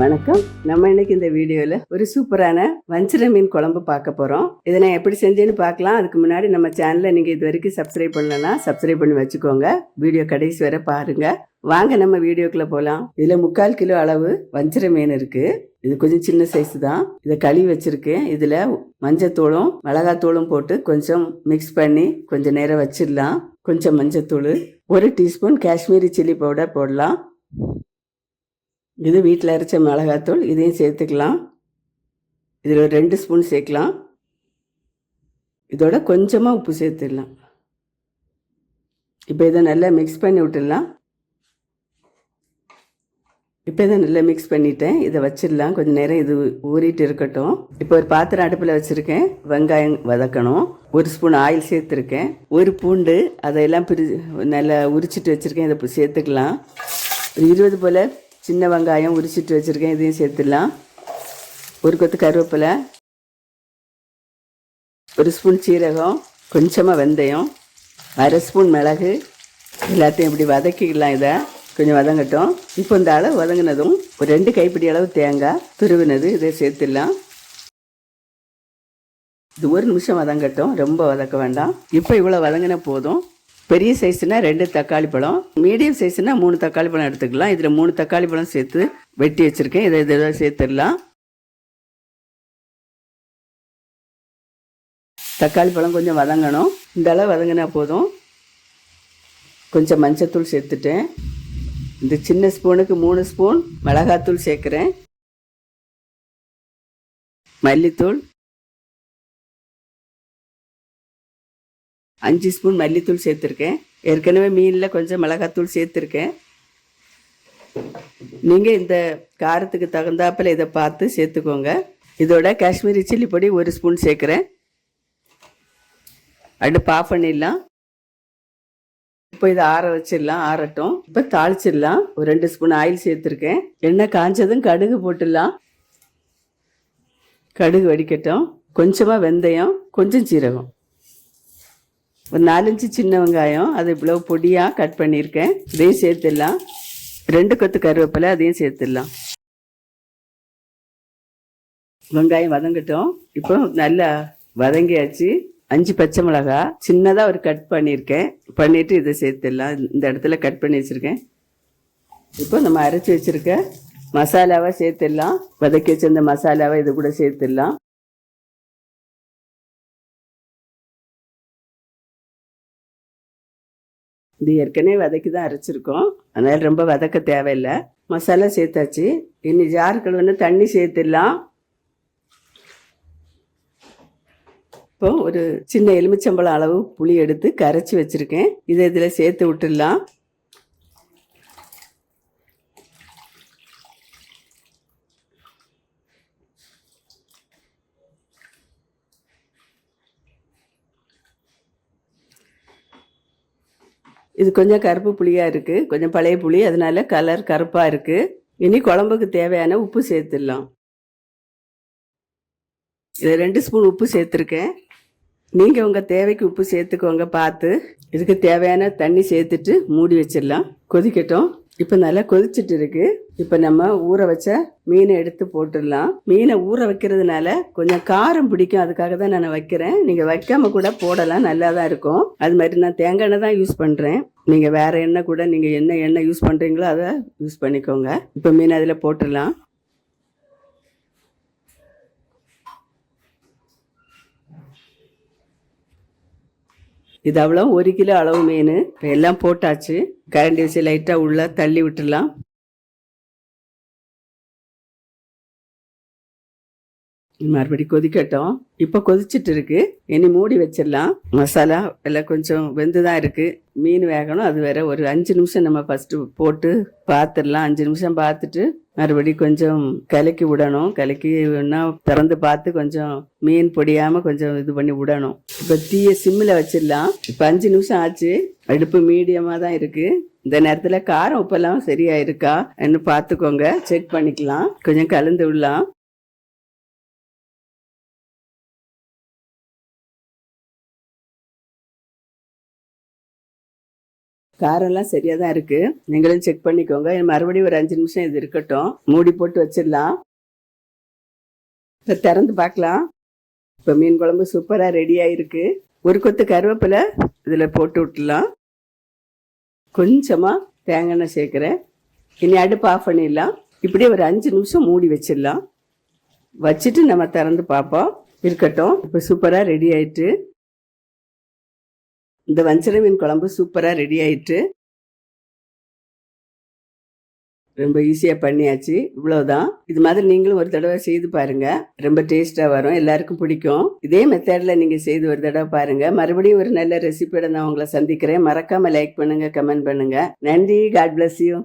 வணக்கம். நம்ம இன்னைக்கு இந்த வீடியோல ஒரு சூப்பரான வஞ்சிர மீன் குழம்பு பார்க்க போறோம். இதை நான் எப்படி செஞ்சேன்னு பார்க்கலாம். அதுக்கு முன்னாடி நம்ம சேனலை நீங்க இது வரைக்கும் சப்ஸ்கிரைப் பண்ணலன்னா சப்ஸ்கிரைப் பண்ணி வச்சுக்கோங்க. வீடியோ கடைசி வரை பாருங்க. வாங்க நம்ம வீடியோக்குள்ள போகலாம் இதுல முக்கால் கிலோ அளவு வஞ்சிர மீன் இருக்கு. இது கொஞ்சம் சின்ன சைஸ் தான். இதை கழுவி வச்சிருக்கேன். இதுல மஞ்சத்தூளும் மிளகாத்தூளும் போட்டு கொஞ்சம் மிக்ஸ் பண்ணி கொஞ்சம் நேரம் வச்சிடலாம். கொஞ்சம் மஞ்சத்தூள். ஒரு டீஸ்பூன் காஷ்மீரி சில்லி பவுடர் போடலாம். இது வீட்டில் அரைச்ச மிளகாத்தூள் இதையும் சேர்த்துக்கலாம். இதில் ஒரு ரெண்டு ஸ்பூன் சேர்க்கலாம். இதோட கொஞ்சமாக உப்பு சேர்த்துடலாம். இப்போ இதை நல்லா மிக்ஸ் பண்ணி விட்டுடலாம். இப்போ இதை நல்லா மிக்ஸ் பண்ணிட்டேன். இதை வச்சிடலாம். கொஞ்சம் நேரம் இது ஊறிட்டு இருக்கட்டும். இப்போ ஒரு பாத்திரம் அடுப்பில் வச்சுருக்கேன். வெங்காயம் வதக்கணும். ஒரு ஸ்பூன் ஆயில் சேர்த்துருக்கேன். ஒரு பூண்டு அதையெல்லாம் பிரி நல்லா உரிச்சிட்டு வச்சுருக்கேன். இதை சேர்த்துக்கலாம். ஒரு இருபது போல் சின்ன வெங்காயம் உரிச்சிட்டு வச்சுருக்கேன் இதையும் சேர்த்துடலாம். ஒரு கொத்து கருவேப்பிலை ஒரு ஸ்பூன் சீரகம் கொஞ்சமாக வெந்தயம் அரை ஸ்பூன் மிளகு. எல்லாத்தையும் இப்படி வதக்கிக்கலாம் இதை. கொஞ்சம் வதங்கட்டும். இப்போ இந்த அளவு வதங்கினதும் ஒரு ரெண்டு கைப்பிடி அளவு தேங்காய் துருவினது இதை சேர்த்துடலாம். இது ஒரு நிமிஷம் வதங்கட்டும். ரொம்ப வதக்க வேண்டாம். இப்போ இவ்வளோ வதங்கின போதும் பெரிய சைஸ்னா ரெண்டு தக்காளி பழம் மீடியம் சைஸ்னா மூணு தக்காளி பழம் எடுத்துக்கலாம். இதில் மூணு தக்காளி பழம் சேர்த்து வெட்டி வச்சுருக்கேன். இதை இதை சேர்த்துடலாம். தக்காளி பழம் கொஞ்சம் வதங்கணும். இந்த அளவு வதங்கினா போதும். கொஞ்சம் மஞ்சத்தூள் சேர்த்துட்டேன். இந்த சின்ன ஸ்பூனுக்கு மூணு ஸ்பூன் மிளகாத்தூள் சேர்க்குறேன். மல்லித்தூள் அஞ்சு ஸ்பூன் மல்லித்தூள் சேர்த்துருக்கேன். ஏற்கனவே மீனில் கொஞ்சம் மிளகாத்தூள் சேர்த்துருக்கேன். நீங்கள் இந்த காரத்துக்கு தகுந்தாப்பில் இதை பார்த்து சேர்த்துக்கோங்க. இதோட காஷ்மீரி சில்லி பொடி ஒரு ஸ்பூன் சேர்க்குறேன். அடுப்பு ஆஃப் பண்ணிடலாம். இப்போ இதை ஆற வச்சிடலாம் ஆறட்டும். இப்போ தாளிச்சிடலாம். ஒரு ரெண்டு ஸ்பூன் ஆயில் சேர்த்துருக்கேன். எண்ணெய் காஞ்சதும் கடுகு போட்டுடலாம். கடுகு வடிக்கட்டும். கொஞ்சமாக வெந்தயம் கொஞ்சம் சீரகம். ஒரு நாலஞ்சு சின்ன வெங்காயம் அது இவ்வளோ பொடியாக கட் பண்ணியிருக்கேன். இதையும் சேர்த்துடலாம். ரெண்டு கொத்து கருவேப்பிலை அதையும் சேர்த்துடலாம். வெங்காயம் வதங்கட்டும். இப்போ நல்லா வதங்கியாச்சு. அஞ்சு பச்சை மிளகா சின்னதாக ஒரு கட் பண்ணியிருக்கேன். பண்ணிட்டு இதை சேர்த்துடலாம். இந்த இடத்துல கட் பண்ணி வச்சுருக்கேன். இப்போ நம்ம அரைச்சி வச்சுருக்க மசாலாவை சேர்த்துடலாம். வதக்கி வச்சிருந்த மசாலாவை இது கூட சேர்த்துடலாம். இது ஏற்கனவே வதக்கி தான் அரைச்சிருக்கோம். அதனால் ரொம்ப வதக்க தேவையில்லை. மசாலா சேர்த்தாச்சு. இனி ஜார் கழுவுன தண்ணி சேர்த்துடலாம். இப்போ ஒரு சின்ன எலுமிச்சம்பழம் அளவு புளி எடுத்து கரைச்சி வச்சுருக்கேன். இதை இதில் சேர்த்து விட்டுடலாம். இது கொஞ்சம் கருப்பு புளியாக இருக்குது கொஞ்சம் பழைய புளி அதனால கலர் கருப்பாக இருக்குது இனி குழம்புக்கு தேவையான உப்பு சேர்த்துடலாம். இதில் ரெண்டு ஸ்பூன் உப்பு சேர்த்துருக்கேன். நீங்கள் உங்கள் தேவைக்கு உப்பு சேர்த்துக்கோங்க பார்த்து. இதுக்கு தேவையான தண்ணி சேர்த்துட்டு மூடி வச்சிடலாம். கொதிக்கட்டும். இப்போ நல்லா கொதிச்சிட்டு இருக்கு. இப்போ நம்ம ஊற வச்ச மீனை எடுத்து போட்டுடலாம். மீனை ஊற வைக்கிறதுனால கொஞ்சம் காரம் பிடிக்கும். அதுக்காக தான் நான் வைக்கிறேன். நீங்கள் வைக்காம கூட போடலாம். நல்லா தான் இருக்கும். அது மாதிரி நான் தேங்காய் எண்ணெய் தான் யூஸ் பண்ணுறேன் நீங்கள் வேறு எண்ணெய் கூட நீங்கள் என்ன எண்ணெய் யூஸ் பண்ணுறீங்களோ அதை யூஸ் பண்ணிக்கோங்க. இப்போ மீன் அதில் போட்டுடலாம். இது அவ்வளோ ஒரு கிலோ அளவு மீன் இப்போ எல்லாம் போட்டாச்சு. கரண்டி வச்சு லைட்டாக உள்ள தள்ளி விட்டுடலாம். மறுபடி கொதிக்கட்டும். இப்போ கொதிச்சிட்டு இருக்கு. இனி மூடி வச்சிடலாம். மசாலா எல்லாம் கொஞ்சம் வெந்து தான் இருக்கு. மீன் வேகணும். அது வேற ஒரு அஞ்சு நிமிஷம் நம்ம ஃபர்ஸ்ட் போட்டு பார்த்துடலாம் அஞ்சு நிமிஷம் பார்த்துட்டு மறுபடி கொஞ்சம் கலக்கி விடணும். கலக்கி திறந்து பார்த்து கொஞ்சம் மீன் பொடியாம கொஞ்சம் இது பண்ணி விடணும். இப்போ தீய சிம்மில் வச்சிடலாம். இப்போ அஞ்சு நிமிஷம் ஆச்சு. அடுப்பு மீடியமாக தான் இருக்கு. இந்த நேரத்தில் காரம் உப்பெல்லாம் சரியா இருக்கா என்று பார்த்துக்கோங்க செக் பண்ணிக்கலாம். கொஞ்சம் கலந்து விடலாம். காரெல்லாம் சரியா தான் இருக்கு. நீங்களும் செக் பண்ணிக்கோங்க. மறுபடியும் ஒரு அஞ்சு நிமிஷம் இது இருக்கட்டும். மூடி போட்டு வச்சிடலாம். இப்போ திறந்து பார்க்கலாம். இப்போ மீன் குழம்பு சூப்பராக ரெடி ஆயிருக்கு. ஒரு கொத்து கருவேப்பிலை இதில் போட்டு விட்டுலாம் கொஞ்சமாக தேங்காய் எண்ணெய் சேர்க்குறேன். இனி அடுப்பு ஆஃப் பண்ணிடலாம். இப்படியே ஒரு அஞ்சு நிமிஷம் மூடி வச்சிடலாம். வச்சுட்டு நம்ம திறந்து பார்ப்போம். இருக்கட்டும். இப்போ சூப்பராக ரெடி ஆயிட்டு இந்த வஞ்சர மீன் குழம்பு சூப்பராக ரெடி ஆயிட்டு ரொம்ப ஈஸியாக பண்ணியாச்சு. இவ்வளோதான் இது மாதிரி நீங்களும் ஒரு தடவை செய்து பாருங்க. ரொம்ப டேஸ்ட்டாக வரும். எல்லாருக்கும் பிடிக்கும். இதே மெத்தடில் நீங்கள் செய்து ஒரு தடவை பாருங்க. மறுபடியும் ஒரு நல்ல ரெசிபியோட நான் உங்களை சந்திக்கிறேன். மறக்காமல் லைக் பண்ணுங்க கமெண்ட் பண்ணுங்க. நன்றி. God bless you